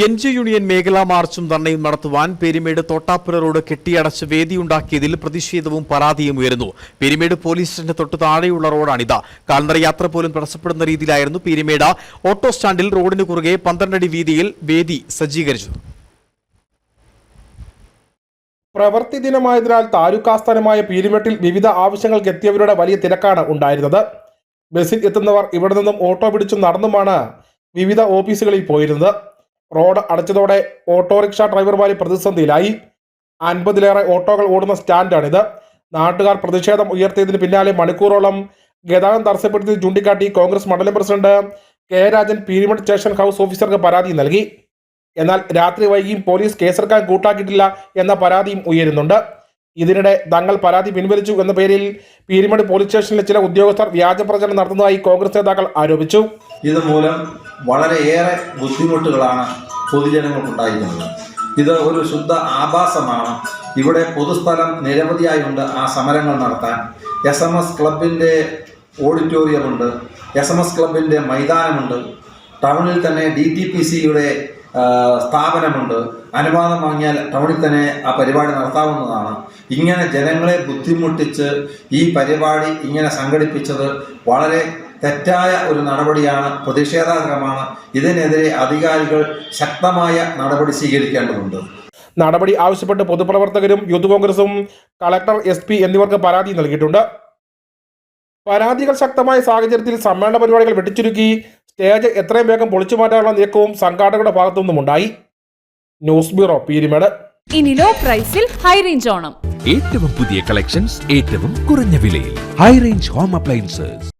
N G union മേഖലാ മാർച്ചും ധർണയും നടത്തുവാൻ പെരുമേട് തോട്ടാപ്പുര റോഡ് കെട്ടിയടച്ച് വേദിയുണ്ടാക്കിയതിൽ പ്രതിഷേധവും പരാതിയും ഉയരുന്നു. പെരുമേട് പോലീസ് സ്റ്റേഷന്റെ തൊട്ട് താഴെയുള്ള റോഡാണിത്. കാൽനട യാത്ര പോലും തടസ്സപ്പെടുന്ന രീതിയിലായിരുന്നു പെരുമേട്. ഓട്ടോ സ്റ്റാൻഡിൽ റോഡിന് കുറുകെ പന്ത്രണ്ടടി വീതിയിൽ വേദി സജ്ജീകരിച്ചു. പ്രവൃത്തി ദിനമായതിനാൽ താലൂക്ക് ആസ്ഥാനമായ പീരുമെട്ടിൽ വിവിധ ആവശ്യങ്ങൾക്ക് എത്തിയവരുടെ വലിയ തിരക്കാണ് ഉണ്ടായിരുന്നത്. ബസ്സിൽ എത്തുന്നവർ ഇവിടെ നിന്നും ഓട്ടോ പിടിച്ചും നടന്നുമാണ് വിവിധ ഓഫീസുകളിൽ പോയിരുന്നത്. റോഡ് അടച്ചതോടെ ഓട്ടോറിക്ഷ ഡ്രൈവർമാർ പ്രതിസന്ധിയിലായി. അൻപതിലേറെ ഓട്ടോകൾ ഓടുന്ന സ്റ്റാൻഡാണിത്. നാട്ടുകാർ പ്രതിഷേധം ഉയർത്തിയതിന് പിന്നാലെ മണിക്കൂറോളം ഗതാഗതം തടസ്സപ്പെടുത്തി ചൂണ്ടിക്കാട്ടി കോൺഗ്രസ് മണ്ഡലം president K Rajan Peermade station house ഓഫീസർക്ക് പരാതി നൽകി. എന്നാൽ രാത്രി വൈകിയും പോലീസ് കേസെടുക്കാൻ കൂട്ടാക്കിയിട്ടില്ല എന്ന പരാതിയും ഉയരുന്നുണ്ട്. ഇതിനിടെ തങ്ങൾ പരാതി പിൻവലിച്ചു എന്ന പേരിൽ പീരിമഡ് പോലീസ് സ്റ്റേഷനിലെ ചില ഉദ്യോഗസ്ഥർ വ്യാജ പ്രചരണം നടത്തുന്നതായി കോൺഗ്രസ് നേതാക്കൾ ആരോപിച്ചു. ഇതുമൂലം വളരെയേറെ ബുദ്ധിമുട്ടുകളാണ് പൊതുജനങ്ങൾക്കുണ്ടായിരിക്കുന്നത്. ഇത് ഒരു ശുദ്ധ ആഭാസമാണ്. ഇവിടെ പൊതുസ്ഥലം നിരവധിയായുണ്ട് ആ സമരങ്ങൾ നടത്താൻ. എസ് എം എസ് ക്ലബിന്റെ ഓഡിറ്റോറിയമുണ്ട്. എസ് എം എസ് ക്ലബിന്റെ മൈതാനമുണ്ട്. ടൗണിൽ തന്നെ ഡി ടി പി സിയുടെ സ്ഥാപനമുണ്ട്. അനുവാദം വാങ്ങിയാൽ ടൗണിൽ തന്നെ ആ പരിപാടി നടത്താവുന്നതാണ്. ഇങ്ങനെ ജനങ്ങളെ ബുദ്ധിമുട്ടിച്ച് ഈ പരിപാടി ഇങ്ങനെ സംഘടിപ്പിച്ചത് വളരെ തെറ്റായ ഒരു നടപടിയാണ് പ്രതിഷേധാർഹമാണ്. ഇതിനെതിരെ അധികാരികൾ ശക്തമായ നടപടി സ്വീകരിക്കേണ്ടതുണ്ട്. നടപടി ആവശ്യപ്പെട്ട് പൊതുപ്രവർത്തകരും യൂത്ത് കോൺഗ്രസും കളക്ടർ എസ് പി എന്നിവർക്ക് പരാതി നൽകിയിട്ടുണ്ട്. പരാതികൾ ശക്തമായ സാഹചര്യത്തിൽ സമ്മേളന പരിപാടികൾ വെട്ടിച്ചുരുക്കി സ്റ്റേജ് എത്രയും വേഗം പൊളിച്ചു മാറ്റാനുള്ള നീക്കവും സംഘാടകരുടെ ഭാഗത്തു നിന്നുമുണ്ടായി ന്യൂസ് ബ്യൂറോ പീരിമേട്. ഇനി ലോ പ്രൈസിൽ ഹൈ റേഞ്ച് ഓണം. ഏറ്റവും പുതിയ കളക്ഷൻസ് ഏറ്റവും കുറഞ്ഞ വിലയിൽ. High range home appliances.